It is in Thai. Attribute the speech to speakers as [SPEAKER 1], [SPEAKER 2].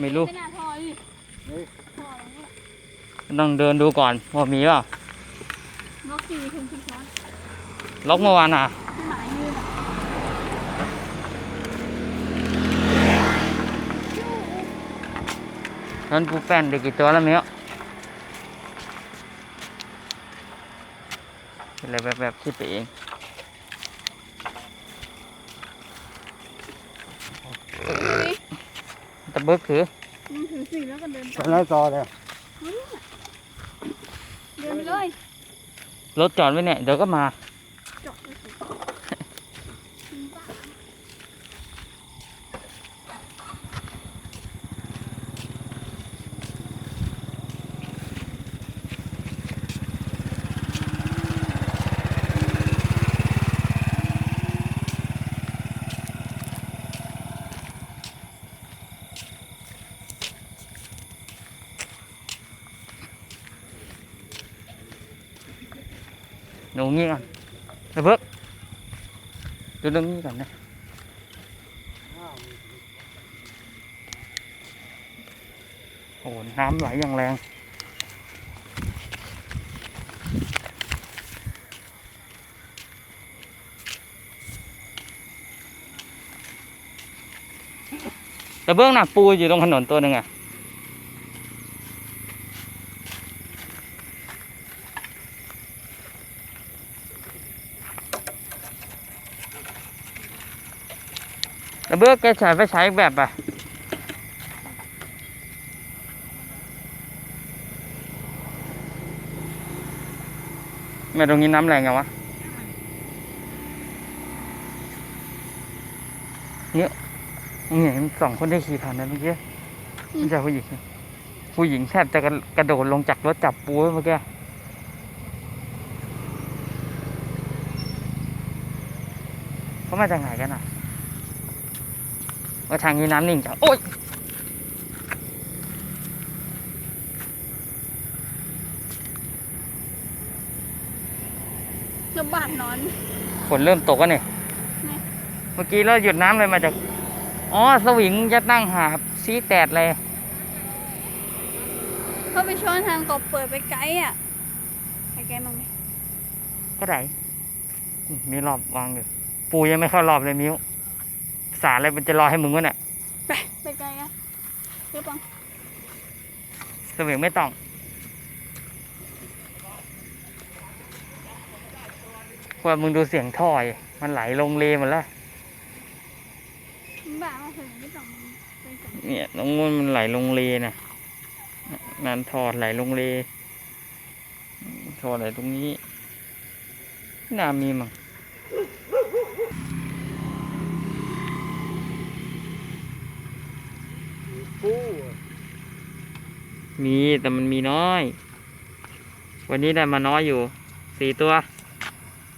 [SPEAKER 1] ไม่รู้
[SPEAKER 2] ไม่น่าพอดิ
[SPEAKER 3] เฮ้ย
[SPEAKER 2] พอแล้วเนี่ย
[SPEAKER 1] ต้องเดินดูก่อนว่ามีเปล่า
[SPEAKER 2] ล็อกสี่ถึงสิบช้อน
[SPEAKER 1] ล็อกเมื่อวานอะ
[SPEAKER 2] ที่หมายยืนอะ
[SPEAKER 1] นั้นปูแป้นเด็กกี่ตัวแล้วเมียวอะไรแบบแบบๆคิดไปเอง ตะเบิกคือ
[SPEAKER 2] มึงถือสี่แล้วก็เดิน
[SPEAKER 3] ไป
[SPEAKER 2] ตาม
[SPEAKER 3] แล้วต่อเลย
[SPEAKER 2] เดินไปเลย
[SPEAKER 1] รถจอดไว้เนี่ยเดี๋ยวก็มา
[SPEAKER 2] จอดไปสิมึงบ้า
[SPEAKER 1] หนูงี้ก่อนตะเบิกดูตรงนี้ก่อนนะโอ้โหน้ำไหลอย่างแรงแต่เบื้องหน้าปูอยู่ตรงถนนตัวหนึ่งอะ แต่เบื้องแกฉายไฟฉายอีกแบบอะแม่ตรงนี้น้ำแรงไงวะเนี่ยเนี่ยเห็นสองคนได้ขี่ผ่านนะเมื่อกี้ไม่ใช่ผู้หญิงนะผู้หญิงแทบจะกระกระโดดลงจากรถจับปูไว้เมื่อกี้เขามาจากไหนกันอะ ว่าทางนี้น้ำนิ่งจังโอ๊ย
[SPEAKER 2] ระบาดนอน
[SPEAKER 1] ฝนเริ่มตกแล้วเนี่ย
[SPEAKER 2] ไหน
[SPEAKER 1] เมื่อกี้เราหยุดน้ำเลยมาจาก อ๋อ สวิงจะตั้งหาซีแตดเลย
[SPEAKER 2] เขาไปช้อนทางกบเปิดไปไกลอะ ไปไกลมั้งไหม
[SPEAKER 1] ก็ได้อืมมีรอบวางอยู่ ปูยังไม่เข้ารอบเลยมิ้ว สารอะไรมันจะรอให้มึงวะเนี่ย
[SPEAKER 2] ไปไปไกลอะเดี๋ยวปัง
[SPEAKER 1] สวิงไม่ต้องเพราะมึงดูเสียงท่อย มันไหลลงเลหมดแล้ว
[SPEAKER 2] มึงบ้ามาถึงไม่ต้องไปกัน
[SPEAKER 1] เนี่ยตรงนู้นมันไหลลงเลนะนั่นทอดไหลลงเลทอดไหลตรงนี้น่ามีมั้ง มีแต่มันมีน้อย วันนี้ได้มาน้อยอยู่สี่ตัว